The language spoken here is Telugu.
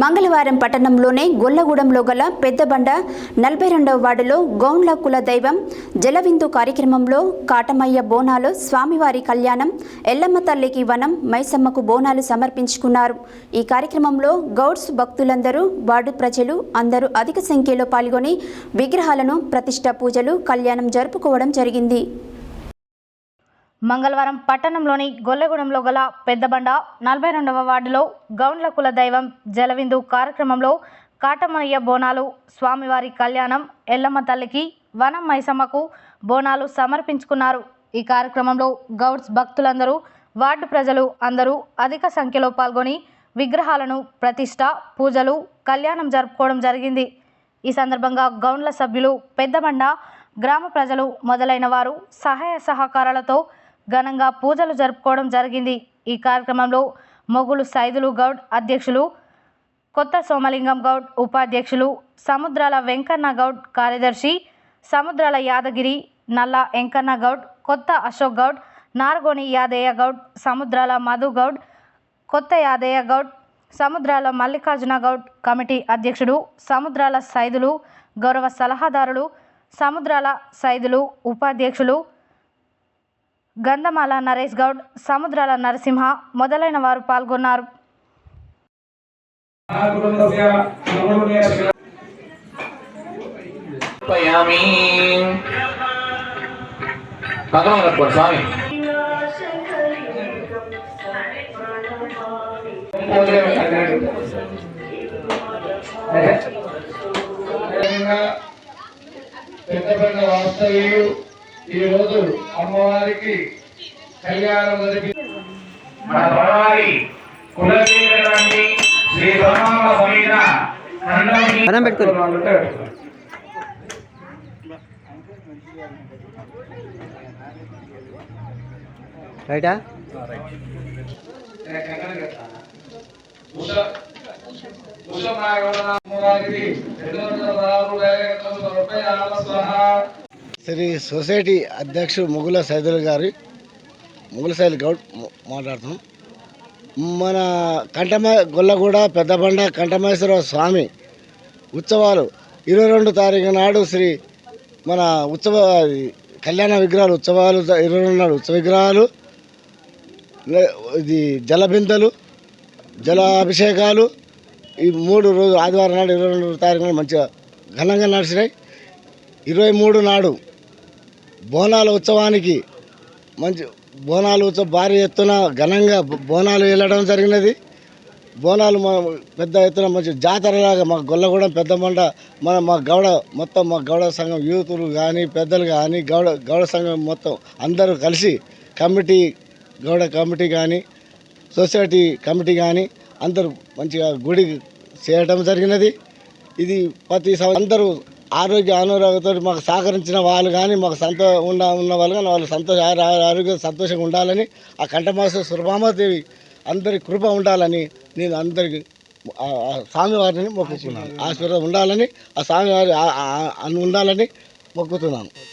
మంగళవారం పట్టణంలోనే గొల్లగూడెంలో గల పెద్దబండ నలభై రెండవ వార్డులో గౌండ్ల కుల దైవం జలవిందు కార్యక్రమంలో కాటమయ్య బోనాలు స్వామివారి కళ్యాణం ఎల్లమ్మ తల్లికి వనం మైసమ్మకు బోనాలు సమర్పించుకున్నారు. ఈ కార్యక్రమంలో గౌడ్స్ భక్తులందరూ వార్డు ప్రజలు అందరూ అధిక సంఖ్యలో పాల్గొని విగ్రహాలను ప్రతిష్ట పూజలు కళ్యాణం జరుపుకోవడం జరిగింది. మంగళవారం పట్టణంలోని గొల్లగూడెంలో గల పెద్దబండ నలభై రెండవ వార్డులో గౌండ్ల కుల దైవం జలవిందు కార్యక్రమంలో కాటమయ్య బోనాలు స్వామివారి కళ్యాణం ఎల్లమ్మ తల్లికి వనం మైసమ్మకు బోనాలు సమర్పించుకున్నారు. ఈ కార్యక్రమంలో గౌడ్స్ భక్తులందరూ వార్డు ప్రజలు అందరూ అధిక సంఖ్యలో పాల్గొని విగ్రహాలను ప్రతిష్ట పూజలు కళ్యాణం జరుపుకోవడం జరిగింది. ఈ సందర్భంగా గౌండ్ల సభ్యులు పెద్దబండ గ్రామ ప్రజలు మొదలైన వారు సహాయ సహకారాలతో ఘనంగా పూజలు జరుపుకోవడం జరిగింది. ఈ కార్యక్రమంలో మొగులు సైదులు గౌడ్ అధ్యక్షులు కొత్త సోమలింగం గౌడ్ ఉపాధ్యక్షులు సముద్రాల వెంకన్న గౌడ్ కార్యదర్శి సముద్రాల యాదగిరి నల్ల వెంకన్న గౌడ్ కొత్త అశోక్ గౌడ్ నార్గోని యాదయ్య గౌడ్ సముద్రాల మధు గౌడ్ కొత్త యాదయ్య గౌడ్ సముద్రాల మల్లికార్జున గౌడ్ కమిటీ అధ్యక్షుడు సముద్రాల సైదులు గౌరవ సలహాదారులు సముద్రాల సైదులు ఉపాధ్యక్షులు గంధమాల నరేష్ గౌడ్ సముద్రాల నరసింహ మొదలైన వారు పాల్గొన్నారు. స్వామి. అదేవిధంగా పెద్దపల్లి వాస్తవ్యులు ఈ రోజు అమ్మవారికి కళ్యాణం జరిపి మన భగవారి కులదేవరాన్ని శ్రీ సమేత. రైటా? రెండు వందల వేల స్వహ శ్రీ సొసైటీ అధ్యక్షుడు ముగుల సైదుల్ గారి ముగుల సైదులు గౌడ్ మాట్లాడుతున్నాం. మన కంటమ గొల్లగూడ పెద్దబండ కంఠమేశ్వర స్వామి ఉత్సవాలు ఇరవై రెండు తారీఖు నాడు శ్రీ మన ఉత్సవ కళ్యాణ విగ్రహాలు ఉత్సవాలు ఇరవై రెండు నాడు ఉత్సవ విగ్రహాలు ఇది జలబిందలు జలాభిషేకాలు ఈ మూడు రోజు ఆదివారం నాడు ఇరవై రెండు తారీఖు నాడు మంచిగా ఘనంగా నడిచినాయి. ఇరవై మూడు నాడు బోనాల ఉత్సవానికి మంచి బోనాలు ఉత్సవం భారీ ఎత్తున ఘనంగా బోనాలు వెళ్ళడం జరిగినది. బోనాలు మా పెద్ద ఎత్తున మంచి జాతరలాగా మా గొల్లగూడెం పెద్ద మండ మన మా గౌడ మొత్తం మా గౌడ సంఘం యూతులు కానీ పెద్దలు కానీ గౌడ గౌడ సంఘం మొత్తం అందరూ కలిసి కమిటీ గౌడ కమిటీ కానీ సొసైటీ కమిటీ కానీ అందరూ మంచిగా గుడి చేయడం జరిగినది. ఇది ప్రతి సంవత్సరం అందరూ ఆరోగ్య అనారోగ్యంతో మాకు సహకరించిన వాళ్ళు కానీ మాకు సంతో ఉన్న ఉన్న వాళ్ళు కానీ వాళ్ళు సంతోష ఆరో- ఆరోగ్యం సంతోషంగా ఉండాలని ఆ కంఠమాస సురభామాదేవి అందరి కృప ఉండాలని నేను అందరికి స్వామివారిని మొక్కుతున్నాను ఆశీర్వాదం. ఉండాలని ఆ స్వామివారి ఉండాలని మొక్కుతున్నాను.